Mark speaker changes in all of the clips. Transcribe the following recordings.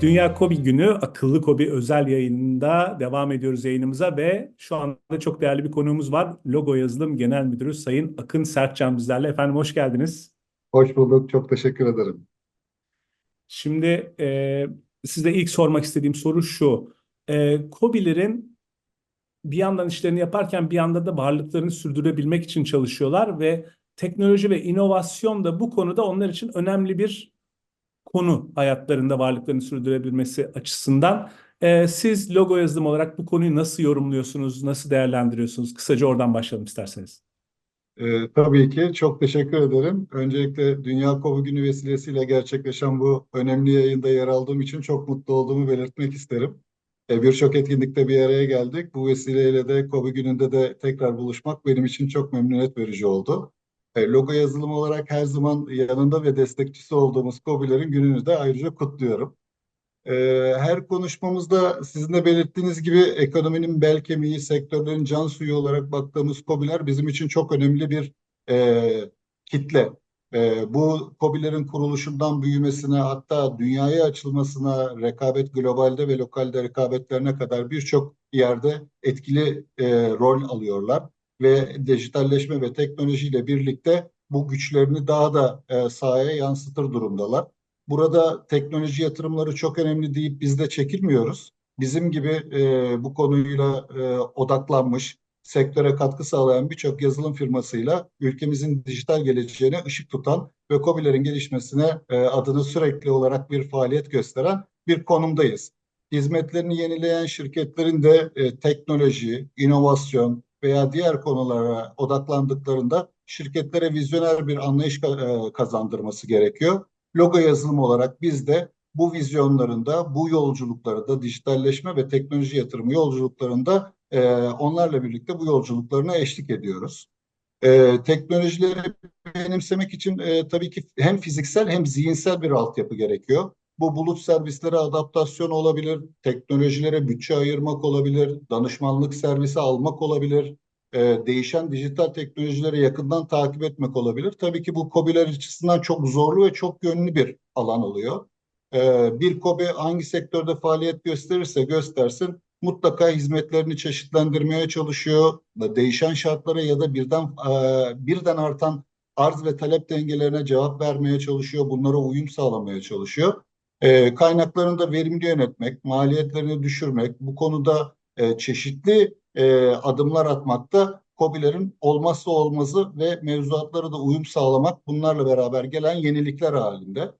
Speaker 1: Dünya Kobi Günü Akıllı Kobi özel yayınında devam ediyoruz yayınımıza ve şu anda çok değerli bir konuğumuz var. Logo Yazılım Genel Müdürü Sayın Akın Sertcan bizlerle. Efendim hoş geldiniz.
Speaker 2: Hoş bulduk. Çok teşekkür ederim.
Speaker 1: Şimdi e, size ilk sormak istediğim soru şu. E, KOBİ'lerin bir yandan işlerini yaparken bir yandan da varlıklarını sürdürebilmek için çalışıyorlar ve teknoloji ve inovasyon da bu konuda onlar için önemli bir konu hayatlarında varlıklarını sürdürebilmesi açısından. Ee, siz logo yazılım olarak bu konuyu nasıl yorumluyorsunuz, nasıl değerlendiriyorsunuz? Kısaca oradan başlayalım isterseniz.
Speaker 2: Ee, tabii ki çok teşekkür ederim. Öncelikle Dünya Kovu Günü vesilesiyle gerçekleşen bu önemli yayında yer aldığım için çok mutlu olduğumu belirtmek isterim. Ee, Birçok etkinlikte bir araya geldik. Bu vesileyle de Kovu Günü'nde de tekrar buluşmak benim için çok memnuniyet verici oldu. E, logo yazılımı olarak her zaman yanında ve destekçisi olduğumuz KOBİ'lerin gününü de ayrıca kutluyorum. E, her konuşmamızda sizin de belirttiğiniz gibi ekonominin bel kemiği, sektörlerin can suyu olarak baktığımız KOBİ'ler bizim için çok önemli bir e, kitle. E, bu KOBİ'lerin kuruluşundan büyümesine hatta dünyaya açılmasına, rekabet globalde ve lokalde rekabetlerine kadar birçok yerde etkili e, rol alıyorlar ve dijitalleşme ve teknolojiyle birlikte bu güçlerini daha da e, sahaya yansıtır durumdalar. Burada teknoloji yatırımları çok önemli deyip biz de çekilmiyoruz. Bizim gibi e, bu konuyla e, odaklanmış, sektöre katkı sağlayan birçok yazılım firmasıyla ülkemizin dijital geleceğine ışık tutan ve KOBİ'lerin gelişmesine e, adını sürekli olarak bir faaliyet gösteren bir konumdayız. Hizmetlerini yenileyen şirketlerin de e, teknoloji, inovasyon, veya diğer konulara odaklandıklarında şirketlere vizyoner bir anlayış e, kazandırması gerekiyor. Logo yazılım olarak biz de bu vizyonlarında, bu yolculuklarında, dijitalleşme ve teknoloji yatırımı yolculuklarında e, onlarla birlikte bu yolculuklarına eşlik ediyoruz. E, teknolojileri benimsemek için e, tabii ki hem fiziksel hem zihinsel bir altyapı gerekiyor. Bu bulut servislere adaptasyon olabilir, teknolojilere bütçe ayırmak olabilir, danışmanlık servisi almak olabilir, e, değişen dijital teknolojileri yakından takip etmek olabilir. Tabii ki bu KOBİ'ler açısından çok zorlu ve çok yönlü bir alan oluyor. E, bir KOBİ hangi sektörde faaliyet gösterirse göstersin mutlaka hizmetlerini çeşitlendirmeye çalışıyor. Değişen şartlara ya da birden e, birden artan arz ve talep dengelerine cevap vermeye çalışıyor. Bunlara uyum sağlamaya çalışıyor. E, kaynaklarını da verimli yönetmek, maliyetlerini düşürmek, bu konuda e, çeşitli e, adımlar atmakta KOBİ'lerin olmazsa olmazı ve mevzuatlara da uyum sağlamak bunlarla beraber gelen yenilikler halinde.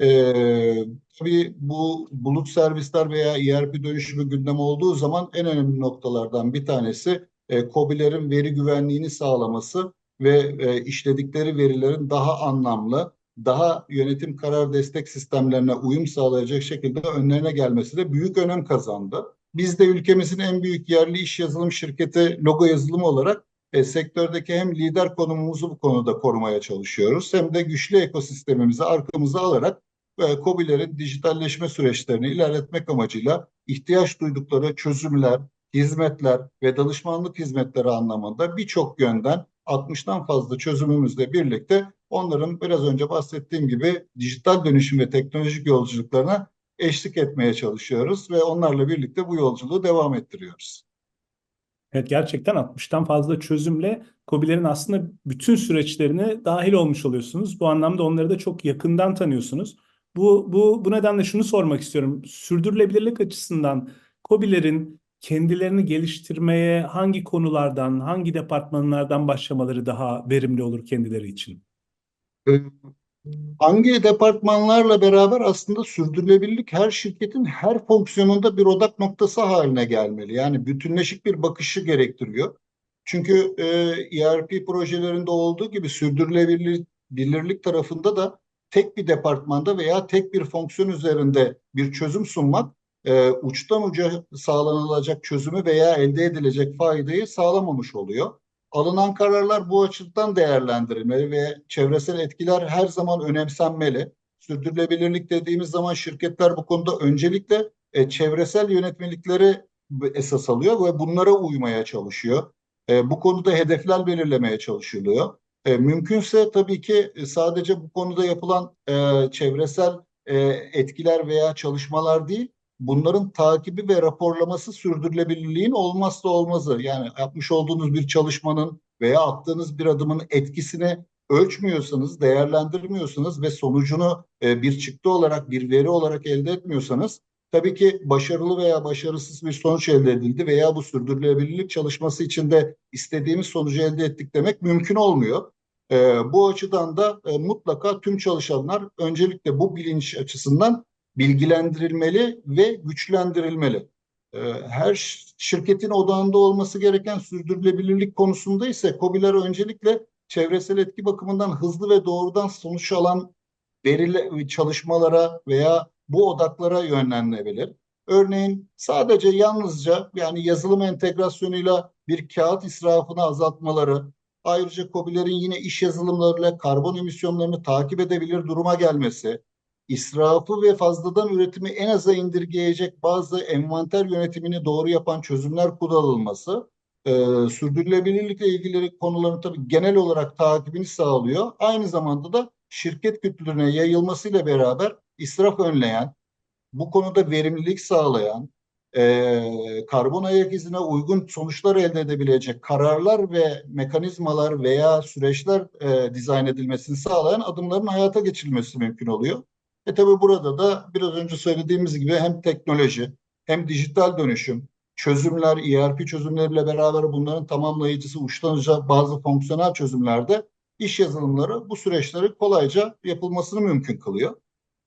Speaker 2: Ee, tabii bu bulut servisler veya ERP dönüşümü gündem olduğu zaman en önemli noktalardan bir tanesi e, KOBİ'lerin veri güvenliğini sağlaması ve e, işledikleri verilerin daha anlamlı, daha yönetim karar destek sistemlerine uyum sağlayacak şekilde önlerine gelmesi de büyük önem kazandı. Biz de ülkemizin en büyük yerli iş yazılım şirketi logo yazılımı olarak e, sektördeki hem lider konumumuzu bu konuda korumaya çalışıyoruz hem de güçlü ekosistemimizi arkamıza alarak e, KOBİ'lerin dijitalleşme süreçlerini ilerletmek amacıyla ihtiyaç duydukları çözümler, hizmetler ve danışmanlık hizmetleri anlamında birçok yönden 60'tan fazla çözümümüzle birlikte onların biraz önce bahsettiğim gibi dijital dönüşüm ve teknolojik yolculuklarına eşlik etmeye çalışıyoruz ve onlarla birlikte bu yolculuğu devam ettiriyoruz.
Speaker 1: Evet gerçekten 60'tan fazla çözümle KOBİ'lerin aslında bütün süreçlerine dahil olmuş oluyorsunuz. Bu anlamda onları da çok yakından tanıyorsunuz. Bu, bu, bu nedenle şunu sormak istiyorum. Sürdürülebilirlik açısından KOBİ'lerin kendilerini geliştirmeye hangi konulardan, hangi departmanlardan başlamaları daha verimli olur kendileri için?
Speaker 2: Ee, hangi departmanlarla beraber aslında sürdürülebilirlik her şirketin her fonksiyonunda bir odak noktası haline gelmeli. Yani bütünleşik bir bakışı gerektiriyor. Çünkü e, ERP projelerinde olduğu gibi sürdürülebilirlik tarafında da tek bir departmanda veya tek bir fonksiyon üzerinde bir çözüm sunmak e, uçtan uca sağlanılacak çözümü veya elde edilecek faydayı sağlamamış oluyor. Alınan kararlar bu açıdan değerlendirilmeli ve çevresel etkiler her zaman önemsenmeli. Sürdürülebilirlik dediğimiz zaman şirketler bu konuda öncelikle e, çevresel yönetmelikleri esas alıyor ve bunlara uymaya çalışıyor. E, bu konuda hedefler belirlemeye çalışılıyor. E, mümkünse tabii ki sadece bu konuda yapılan e, çevresel e, etkiler veya çalışmalar değil, bunların takibi ve raporlaması sürdürülebilirliğin olmazsa olmazı. Yani yapmış olduğunuz bir çalışmanın veya attığınız bir adımın etkisini ölçmüyorsanız, değerlendirmiyorsanız ve sonucunu e, bir çıktı olarak, bir veri olarak elde etmiyorsanız tabii ki başarılı veya başarısız bir sonuç elde edildi veya bu sürdürülebilirlik çalışması içinde istediğimiz sonucu elde ettik demek mümkün olmuyor. E, bu açıdan da e, mutlaka tüm çalışanlar öncelikle bu bilinç açısından bilgilendirilmeli ve güçlendirilmeli. E, her şirketin odağında olması gereken sürdürülebilirlik konusunda ise KOBİ'ler öncelikle çevresel etki bakımından hızlı ve doğrudan sonuç alan verili çalışmalara veya bu odaklara yönlenilebilir. Örneğin sadece yalnızca yani yazılım entegrasyonuyla bir kağıt israfını azaltmaları, ayrıca KOBİ'lerin yine iş yazılımlarıyla karbon emisyonlarını takip edebilir duruma gelmesi, israfı ve fazladan üretimi en aza indirgeyecek bazı envanter yönetimini doğru yapan çözümler kullanılması, e, sürdürülebilirlikle ilgili konuların tabii genel olarak takibini sağlıyor. Aynı zamanda da şirket kültürüne yayılmasıyla beraber israf önleyen, bu konuda verimlilik sağlayan, e, karbon ayak izine uygun sonuçlar elde edebilecek kararlar ve mekanizmalar veya süreçler e, dizayn edilmesini sağlayan adımların hayata geçirilmesi mümkün oluyor. E tabi burada da biraz önce söylediğimiz gibi hem teknoloji hem dijital dönüşüm, çözümler, ERP çözümleriyle beraber bunların tamamlayıcısı, uçlanıcı bazı fonksiyonel çözümlerde iş yazılımları bu süreçleri kolayca yapılmasını mümkün kılıyor.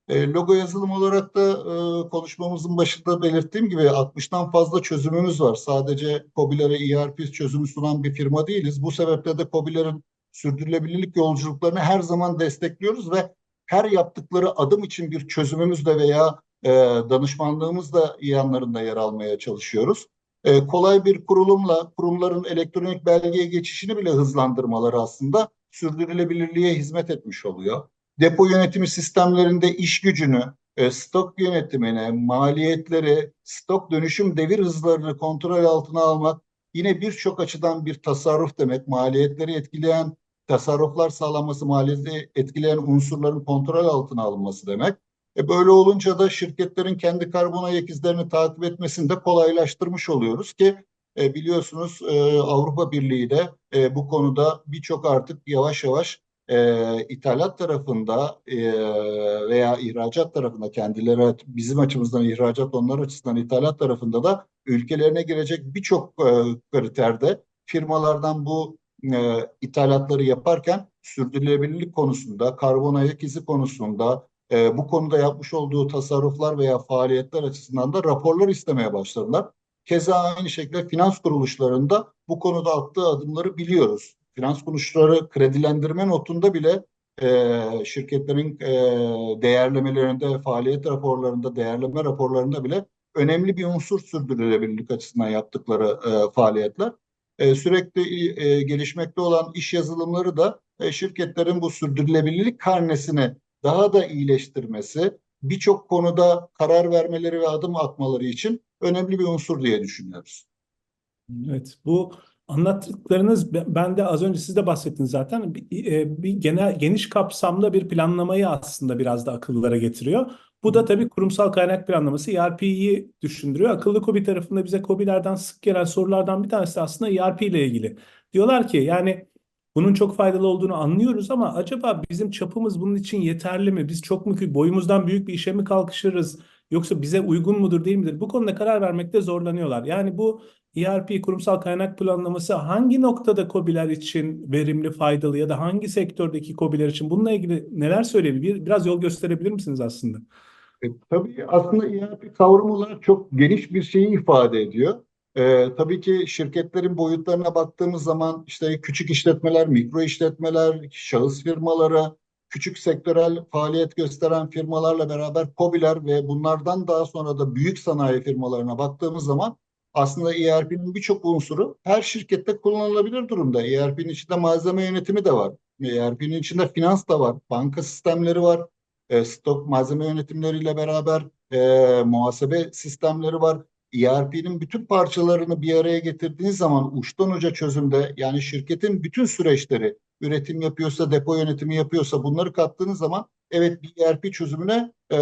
Speaker 2: E, logo yazılım olarak da e, konuşmamızın başında belirttiğim gibi 60'tan fazla çözümümüz var. Sadece KOBİ'lere ERP çözümü sunan bir firma değiliz. Bu sebeple de KOBİ'lerin sürdürülebilirlik yolculuklarını her zaman destekliyoruz ve her yaptıkları adım için bir çözümümüzle veya e, danışmanlığımızla yanlarında yer almaya çalışıyoruz. E, kolay bir kurulumla kurumların elektronik belgeye geçişini bile hızlandırmaları aslında sürdürülebilirliğe hizmet etmiş oluyor. Depo yönetimi sistemlerinde iş gücünü, e, stok yönetimini, maliyetleri, stok dönüşüm devir hızlarını kontrol altına almak yine birçok açıdan bir tasarruf demek. Maliyetleri etkileyen tasarruflar sağlanması, maliyeti etkileyen unsurların kontrol altına alınması demek. E böyle olunca da şirketlerin kendi karbon ayak izlerini takip etmesini de kolaylaştırmış oluyoruz ki e, biliyorsunuz e, Avrupa Birliği de e, bu konuda birçok artık yavaş yavaş e, ithalat tarafında e, veya ihracat tarafında kendileri bizim açımızdan ihracat onlar açısından ithalat tarafında da ülkelerine girecek birçok e, kriterde firmalardan bu e, ithalatları yaparken sürdürülebilirlik konusunda, karbon ayak izi konusunda, e, bu konuda yapmış olduğu tasarruflar veya faaliyetler açısından da raporlar istemeye başladılar. Keza aynı şekilde finans kuruluşlarında bu konuda attığı adımları biliyoruz. Finans kuruluşları kredilendirme notunda bile e, şirketlerin e, değerlemelerinde, faaliyet raporlarında, değerleme raporlarında bile önemli bir unsur sürdürülebilirlik açısından yaptıkları e, faaliyetler. E, sürekli e, gelişmekte olan iş yazılımları da e, şirketlerin bu sürdürülebilirlik karnesini daha da iyileştirmesi, birçok konuda karar vermeleri ve adım atmaları için önemli bir unsur diye düşünüyoruz.
Speaker 1: Evet, bu anlattıklarınız ben de az önce siz de bahsettiniz zaten bir, e, bir genel geniş kapsamda bir planlamayı aslında biraz da akıllara getiriyor. Bu da tabii kurumsal kaynak planlaması ERP'yi düşündürüyor. Akıllı KOBİ tarafında bize KOBİ'lerden sık gelen sorulardan bir tanesi aslında ERP ile ilgili. Diyorlar ki yani bunun çok faydalı olduğunu anlıyoruz ama acaba bizim çapımız bunun için yeterli mi? Biz çok mu boyumuzdan büyük bir işe mi kalkışırız? Yoksa bize uygun mudur değil midir? Bu konuda karar vermekte zorlanıyorlar. Yani bu ERP kurumsal kaynak planlaması hangi noktada KOBİ'ler için verimli, faydalı ya da hangi sektördeki KOBİ'ler için bununla ilgili neler söyleyebilir? Biraz yol gösterebilir misiniz aslında?
Speaker 2: E, tabii aslında ERP kavram olarak çok geniş bir şeyi ifade ediyor. E, tabii ki şirketlerin boyutlarına baktığımız zaman işte küçük işletmeler, mikro işletmeler, şahıs firmaları, küçük sektörel faaliyet gösteren firmalarla beraber KOBİ'ler ve bunlardan daha sonra da büyük sanayi firmalarına baktığımız zaman aslında ERP'nin birçok unsuru her şirkette kullanılabilir durumda. ERP'nin içinde malzeme yönetimi de var. ERP'nin içinde finans da var. Banka sistemleri var. E, stok malzeme yönetimleriyle beraber e, muhasebe sistemleri var. ERP'nin bütün parçalarını bir araya getirdiğiniz zaman uçtan uca çözümde yani şirketin bütün süreçleri üretim yapıyorsa, depo yönetimi yapıyorsa bunları kattığınız zaman evet bir ERP çözümüne e,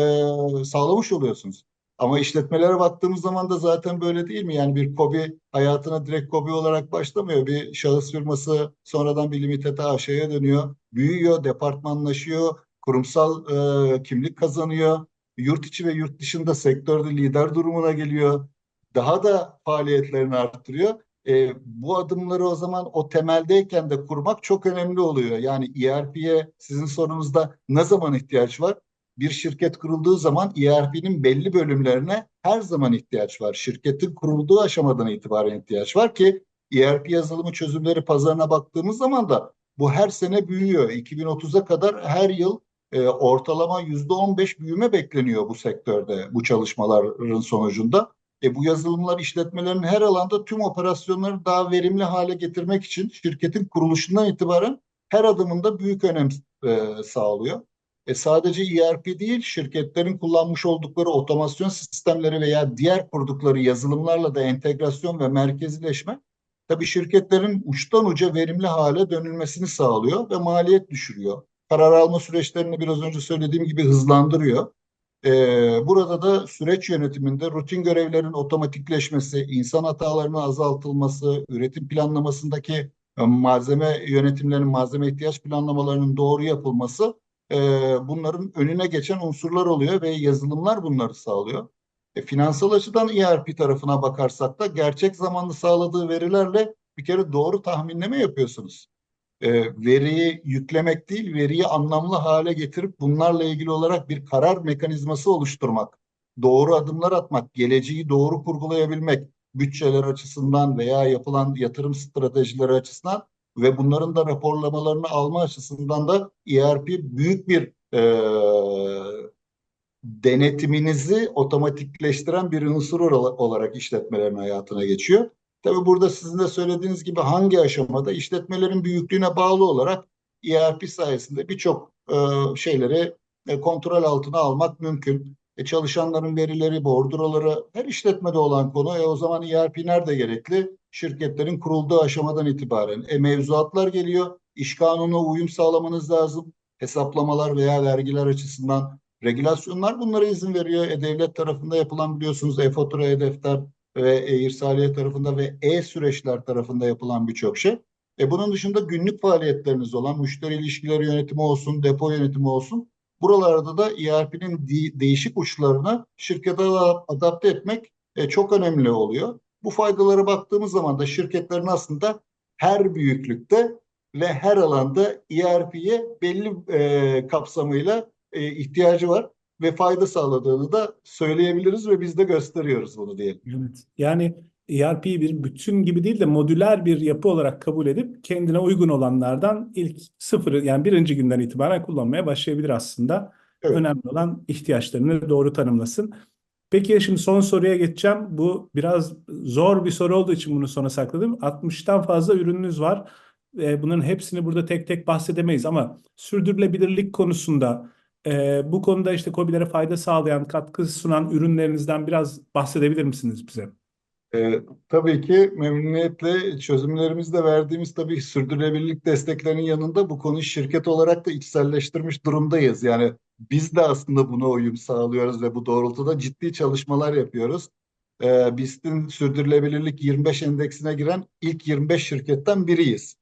Speaker 2: sağlamış oluyorsunuz. Ama işletmelere baktığımız zaman da zaten böyle değil mi? Yani bir KOBİ hayatına direkt KOBİ olarak başlamıyor. Bir şahıs firması sonradan bir limited AŞ'ye dönüyor. Büyüyor, departmanlaşıyor, kurumsal e, kimlik kazanıyor. Yurt içi ve yurt dışında sektörde lider durumuna geliyor. Daha da faaliyetlerini arttırıyor. E, bu adımları o zaman o temeldeyken de kurmak çok önemli oluyor. Yani ERP'ye sizin sorunuzda ne zaman ihtiyaç var? bir şirket kurulduğu zaman ERP'nin belli bölümlerine her zaman ihtiyaç var. Şirketin kurulduğu aşamadan itibaren ihtiyaç var ki ERP yazılımı çözümleri pazarına baktığımız zaman da bu her sene büyüyor. 2030'a kadar her yıl e, ortalama %15 büyüme bekleniyor bu sektörde bu çalışmaların sonucunda. E, bu yazılımlar işletmelerin her alanda tüm operasyonları daha verimli hale getirmek için şirketin kuruluşundan itibaren her adımında büyük önem e, sağlıyor. E sadece ERP değil, şirketlerin kullanmış oldukları otomasyon sistemleri veya diğer kurdukları yazılımlarla da entegrasyon ve merkezileşme tabii şirketlerin uçtan uca verimli hale dönülmesini sağlıyor ve maliyet düşürüyor. Karar alma süreçlerini biraz önce söylediğim gibi hızlandırıyor. Ee, burada da süreç yönetiminde rutin görevlerin otomatikleşmesi, insan hatalarının azaltılması, üretim planlamasındaki e, malzeme yönetimlerinin, malzeme ihtiyaç planlamalarının doğru yapılması e, bunların önüne geçen unsurlar oluyor ve yazılımlar bunları sağlıyor. E, finansal açıdan ERP tarafına bakarsak da gerçek zamanlı sağladığı verilerle bir kere doğru tahminleme yapıyorsunuz. E, veriyi yüklemek değil, veriyi anlamlı hale getirip bunlarla ilgili olarak bir karar mekanizması oluşturmak, doğru adımlar atmak, geleceği doğru kurgulayabilmek, bütçeler açısından veya yapılan yatırım stratejileri açısından ve bunların da raporlamalarını alma açısından da ERP büyük bir e, denetiminizi otomatikleştiren bir unsur olarak işletmelerin hayatına geçiyor. Tabi burada sizin de söylediğiniz gibi hangi aşamada işletmelerin büyüklüğüne bağlı olarak ERP sayesinde birçok e, şeyleri e, kontrol altına almak mümkün. E, çalışanların verileri, bordroları her işletmede olan konu. E, o zaman ERP nerede gerekli? Şirketlerin kurulduğu aşamadan itibaren. E, mevzuatlar geliyor. İş kanununa uyum sağlamanız lazım. Hesaplamalar veya vergiler açısından. Regülasyonlar bunlara izin veriyor. E, devlet tarafında yapılan biliyorsunuz e-fatura, e-defter ve e-irsaliye tarafında ve e-süreçler tarafında yapılan birçok şey. E, bunun dışında günlük faaliyetleriniz olan müşteri ilişkileri yönetimi olsun, depo yönetimi olsun Buralarda da ERP'nin de değişik uçlarını şirkete adapte etmek e, çok önemli oluyor. Bu faydalara baktığımız zaman da şirketlerin aslında her büyüklükte ve her alanda ERP'ye belli e, kapsamıyla e, ihtiyacı var ve fayda sağladığını da söyleyebiliriz ve biz de gösteriyoruz bunu diyelim.
Speaker 1: Evet. Yani ERP'yi bir bütün gibi değil de modüler bir yapı olarak kabul edip kendine uygun olanlardan ilk sıfır yani birinci günden itibaren kullanmaya başlayabilir aslında.
Speaker 2: Evet.
Speaker 1: Önemli olan ihtiyaçlarını doğru tanımlasın. Peki şimdi son soruya geçeceğim. Bu biraz zor bir soru olduğu için bunu sona sakladım. 60'tan fazla ürününüz var. Bunların hepsini burada tek tek bahsedemeyiz ama sürdürülebilirlik konusunda e, bu konuda işte KOBİ'lere fayda sağlayan, katkı sunan ürünlerinizden biraz bahsedebilir misiniz bize?
Speaker 2: E, tabii ki memnuniyetle çözümlerimizde verdiğimiz tabii sürdürülebilirlik desteklerinin yanında bu konuyu şirket olarak da içselleştirmiş durumdayız. Yani biz de aslında buna uyum sağlıyoruz ve bu doğrultuda ciddi çalışmalar yapıyoruz. E, BIST'in sürdürülebilirlik 25 endeksine giren ilk 25 şirketten biriyiz.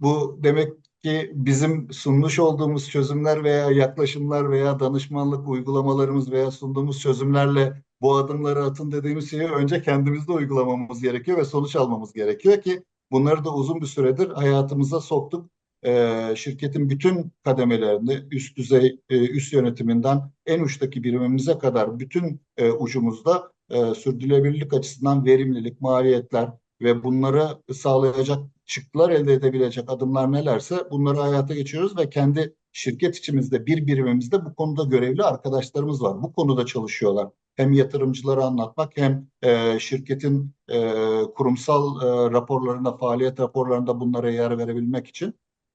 Speaker 2: Bu demek ki bizim sunmuş olduğumuz çözümler veya yaklaşımlar veya danışmanlık uygulamalarımız veya sunduğumuz çözümlerle bu adımları atın dediğimiz şeyi önce kendimizde uygulamamız gerekiyor ve sonuç almamız gerekiyor ki bunları da uzun bir süredir hayatımıza soktuk. Ee, şirketin bütün kademelerinde üst düzey, e, üst yönetiminden en uçtaki birimimize kadar bütün e, ucumuzda e, sürdürülebilirlik açısından verimlilik, maliyetler ve bunları sağlayacak çıktılar elde edebilecek adımlar nelerse bunları hayata geçiyoruz ve kendi şirket içimizde bir birimimizde bu konuda görevli arkadaşlarımız var. Bu konuda çalışıyorlar. Hem yatırımcılara anlatmak hem e, şirketin e, kurumsal e, raporlarında, faaliyet raporlarında bunlara yer verebilmek için.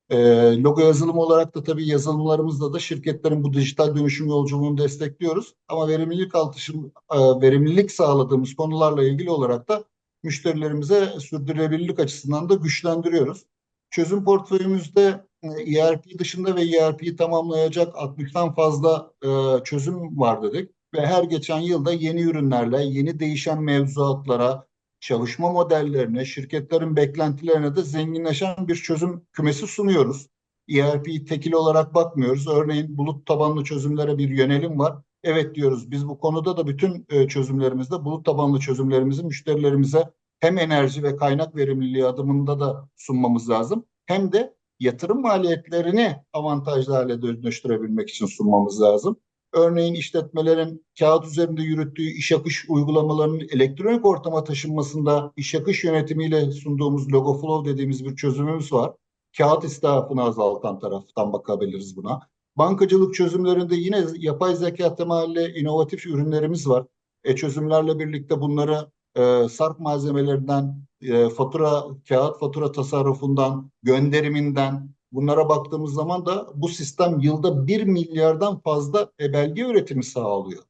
Speaker 2: E, logo yazılımı olarak da tabii yazılımlarımızda da şirketlerin bu dijital dönüşüm yolculuğunu destekliyoruz. Ama verimlilik altışım, e, verimlilik sağladığımız konularla ilgili olarak da müşterilerimize sürdürülebilirlik açısından da güçlendiriyoruz. Çözüm portföyümüzde e, ERP dışında ve ERP'yi tamamlayacak 60'tan fazla e, çözüm var dedik. Ve her geçen yılda yeni ürünlerle, yeni değişen mevzuatlara, çalışma modellerine, şirketlerin beklentilerine de zenginleşen bir çözüm kümesi sunuyoruz. ERP'yi tekil olarak bakmıyoruz. Örneğin bulut tabanlı çözümlere bir yönelim var. Evet diyoruz biz bu konuda da bütün e, çözümlerimizde bulut tabanlı çözümlerimizi müşterilerimize hem enerji ve kaynak verimliliği adımında da sunmamız lazım. Hem de yatırım maliyetlerini avantajlı hale dönüştürebilmek için sunmamız lazım. Örneğin işletmelerin kağıt üzerinde yürüttüğü iş akış uygulamalarının elektronik ortama taşınmasında iş akış yönetimiyle sunduğumuz Logoflow dediğimiz bir çözümümüz var. Kağıt israfını azaltan taraftan bakabiliriz buna. Bankacılık çözümlerinde yine yapay zeka temelli inovatif ürünlerimiz var. E çözümlerle birlikte bunları e, sarf malzemelerinden, e, fatura, kağıt fatura tasarrufundan, gönderiminden bunlara baktığımız zaman da bu sistem yılda 1 milyardan fazla e-belge üretimi sağlıyor.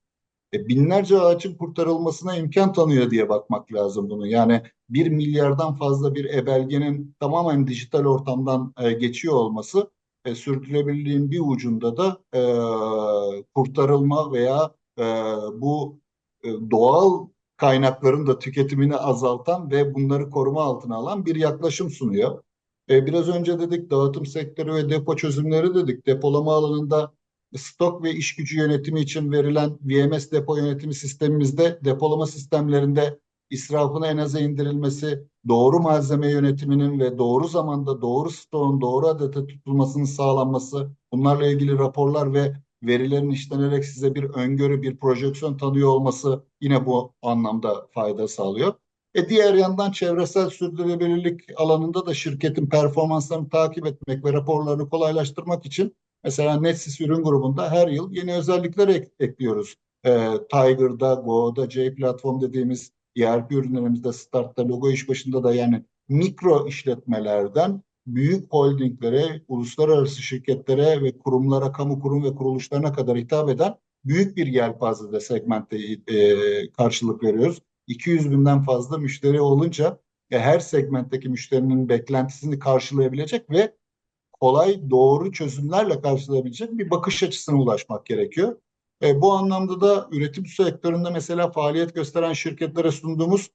Speaker 2: E, binlerce ağaçın kurtarılmasına imkan tanıyor diye bakmak lazım bunu. Yani 1 milyardan fazla bir e-belgenin tamamen dijital ortamdan e, geçiyor olması e, sürdürülebilirliğin bir ucunda da e, kurtarılma veya e, bu e, doğal kaynakların da tüketimini azaltan ve bunları koruma altına alan bir yaklaşım sunuyor. E, biraz önce dedik dağıtım sektörü ve depo çözümleri dedik. Depolama alanında stok ve iş gücü yönetimi için verilen VMS depo yönetimi sistemimizde depolama sistemlerinde israfın en aza indirilmesi, doğru malzeme yönetiminin ve doğru zamanda doğru stoğun doğru adete tutulmasının sağlanması, bunlarla ilgili raporlar ve verilerin işlenerek size bir öngörü, bir projeksiyon tanıyor olması yine bu anlamda fayda sağlıyor. E diğer yandan çevresel sürdürülebilirlik alanında da şirketin performanslarını takip etmek ve raporlarını kolaylaştırmak için mesela Netsys ürün grubunda her yıl yeni özellikler ek ekliyoruz. E, Tiger'da, Go'da, J Platform dediğimiz ERP ürünlerimizde Start'ta, Logo iş başında da yani mikro işletmelerden büyük holdinglere, uluslararası şirketlere ve kurumlara, kamu kurum ve kuruluşlarına kadar hitap eden büyük bir yelpazede segmentte e, karşılık veriyoruz. 200 binden fazla müşteri olunca e, her segmentteki müşterinin beklentisini karşılayabilecek ve kolay doğru çözümlerle karşılayabilecek bir bakış açısına ulaşmak gerekiyor. E, bu anlamda da üretim sektöründe mesela faaliyet gösteren şirketlere sunduğumuz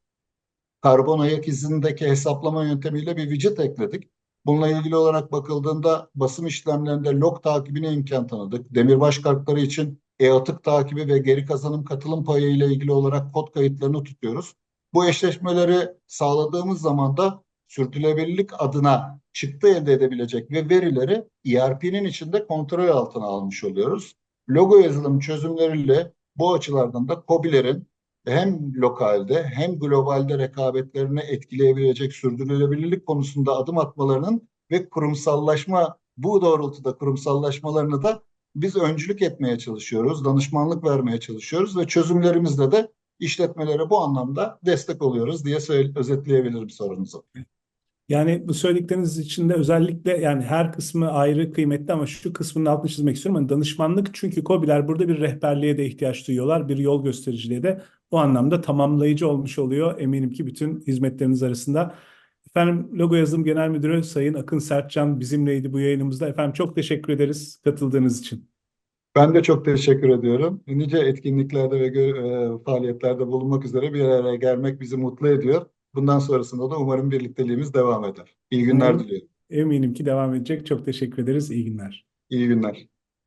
Speaker 2: karbon ayak izindeki hesaplama yöntemiyle bir widget ekledik. Bununla ilgili olarak bakıldığında basım işlemlerinde log takibine imkan tanıdık. Demirbaş kartları için e-atık takibi ve geri kazanım katılım payı ile ilgili olarak kod kayıtlarını tutuyoruz. Bu eşleşmeleri sağladığımız zaman da sürdürülebilirlik adına çıktı elde edebilecek ve verileri ERP'nin içinde kontrol altına almış oluyoruz. Logo yazılım çözümleriyle bu açılardan da KOBİ'lerin hem lokalde hem globalde rekabetlerini etkileyebilecek sürdürülebilirlik konusunda adım atmalarının ve kurumsallaşma bu doğrultuda kurumsallaşmalarını da biz öncülük etmeye çalışıyoruz, danışmanlık vermeye çalışıyoruz ve çözümlerimizle de işletmelere bu anlamda destek oluyoruz diye özetleyebilirim sorunuzu.
Speaker 1: Yani bu söyledikleriniz içinde özellikle yani her kısmı ayrı kıymetli ama şu kısmının altını çizmek istiyorum. Hani danışmanlık çünkü KOBİ'ler burada bir rehberliğe de ihtiyaç duyuyorlar. Bir yol göstericiliğe de o anlamda tamamlayıcı olmuş oluyor. Eminim ki bütün hizmetleriniz arasında. Efendim Logo Yazılım Genel Müdürü Sayın Akın Sertcan bizimleydi bu yayınımızda. Efendim çok teşekkür ederiz katıldığınız için.
Speaker 2: Ben de çok teşekkür ediyorum. Nice etkinliklerde ve e, faaliyetlerde bulunmak üzere bir araya gelmek bizi mutlu ediyor. Bundan sonrasında da umarım birlikteliğimiz devam eder. İyi günler
Speaker 1: Umarım.
Speaker 2: diliyorum.
Speaker 1: Eminim ki devam edecek. Çok teşekkür ederiz. İyi günler.
Speaker 2: İyi günler.